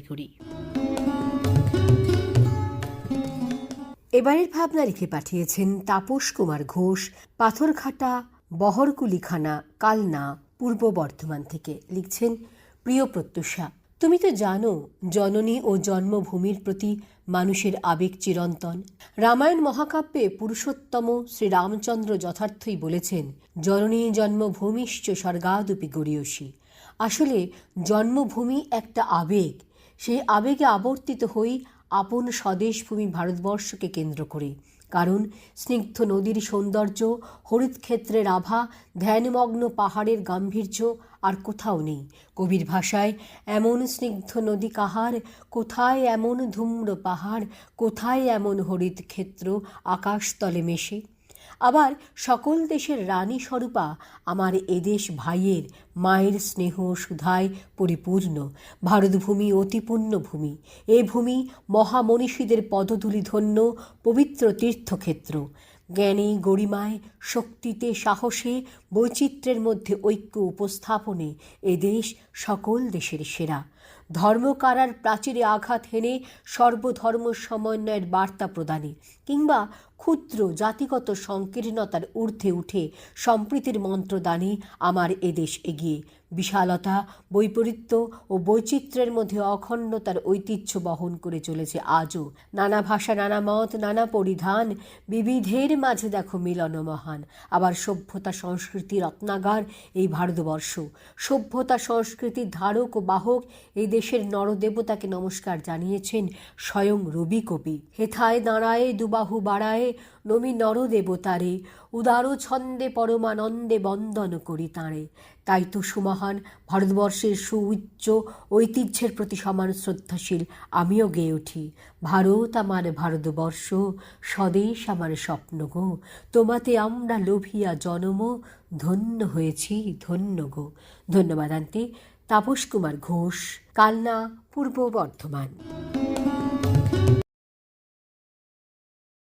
করি এবারের ভাবনা লিখে পাঠিয়েছেন তাপস কুমার ঘোষ, পাথরঘাটা, বহরকুলিখানা, কালনা, পূর্ব বর্ধমান থেকে। লিখছেন প্রিয় প্রত্যুষা, তুমি তো জানো, জননী ও জন্মভূমির প্রতি মানুষের আবেগ চিরন্তন। রামায়ণ মহাকাব্যে পুরুষোত্তম শ্রীরামচন্দ্র যথার্থই বলেছেন, জননী জন্মভূমিশ্চ স্বর্গাদুপি গড়িয়সী। আসলে জন্মভূমি একটা আবেগ সেই আবেগে আবর্তিত হই আপন স্বদেশভূমি ভারতবর্ষকে কেন্দ্র করে। কারণ স্নিগ্ধ নদীর সৌন্দর্য, হরিৎ ক্ষেত্রের আভা, ধ্যানমগ্ন পাহাড়ের গাম্ভীর্য আর কোথাও নেই। কবির ভাষায়, এমন স্নিগ্ধ নদী কাহার? কোথায় এমন ধূম্র পাহাড়? কোথায় এমন হরিৎ ক্ষেত্র আকাশতলে মেশে? আবার সকল দেশের রানী স্বরূপা আমার এদেশ ভাইয়ের মায়ের স্নেহ সুধায় পরিপূর্ণ। ভারতভূমি অতিপূর্ণ ভূমি এ ভূমি মহামনীষীদের পদধূলি ধন্য পবিত্র তীর্থক্ষেত্র। জ্ঞানে গরিমায় শক্তিতে সাহসে বৈচিত্র্যের মধ্যে ঐক্য উপস্থাপনে এ দেশ সকল দেশের সেরা। ধর্মকারার প্রাচীরে আঘাত হেনে সর্বধর্ম সমন্বয়ের বার্তা প্রদানে কিংবা ক্ষুদ্র জাতিগত সংকীর্ণতার ঊর্ধ্বে উঠে সম্প্রীতির মন্ত্রদানে আমার এদেশ এগিয়ে বিশালতা, বৈপরীত্য ও বৈচিত্র্যের মধ্যে অখণ্ডতার ঐতিহ্য বহন করে চলেছে আজও। নানা ভাষা, নানা মত, নানা পরিধান, বিবিধের মাঝে দেখো মিলন মহান। আবার সভ্যতা, সংস্কৃতি, রত্নাগার, এই ভারতবর্ষ। সভ্যতা সংস্কৃতির ধারক ও বাহক এই দেশের নরদেবতাকে নমস্কার জানিয়েছেন স্বয়ং রবি কবি। হেথায় দাঁড়ায় দুবাহু বাড়ায়, নমি নরদেবতারে, উদার ছন্দে পরমানন্দে বন্দন করি তাঁরে। তাই তো সুমহান, ভারতবর্ষের সুউচ্চ ঐতিহ্যের প্রতি সমান শ্রদ্ধাশীল, আমিও গেয়ে উঠি। ভারত আমার ভারতবর্ষ, স্বদেশ আমার স্বপ্ন গো। তোমাতে আমরা লোভিয়া জনম, ধন্য হয়েছি, ধন্য গো। ধন্যবাদ, আন্টি। তাপস কুমার ঘোষ, কালনা, পূর্ব বর্ধমান।